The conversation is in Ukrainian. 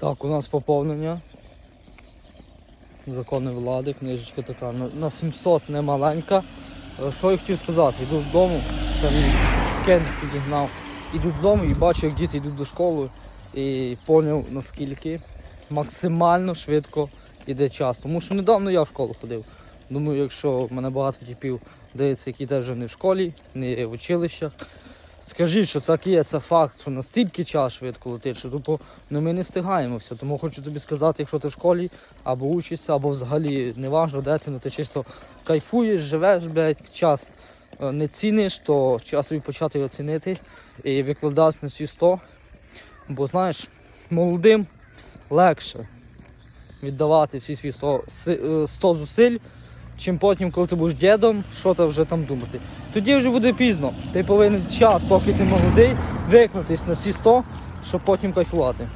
Так, у нас поповнення. Закони влади, книжечка така на, на 700 не маленька. Е, Що я хотів сказати? Йду додому, це мій кен підігнав. Іду додому і бачу, як діти йдуть до школи. І зрозумів, наскільки максимально швидко йде час. Тому що недавно я в школу ходив. Думаю, якщо в мене багато типів дивиться, які теж не в школі, не в училищах. Скажіть, що так є, це факт, що настільки час швидко летить, що тупо ну, ми не встигаємо все. Тому хочу тобі сказати, якщо ти в школі або учишся, або взагалі неважно, де ти, ну ти чисто кайфуєш, живеш, блядь, час е, не ціниш, то час тобі почати його цінити і викладатися на всі 100. Бо знаєш, молодим легше віддавати всі свої 100, е, 100 зусиль, чим потім, коли ти будеш дідом, що ти вже там думати. Тоді вже буде пізно. Ти повинен час, поки ти молодий, виклатись на ці 100, щоб потім кайфувати.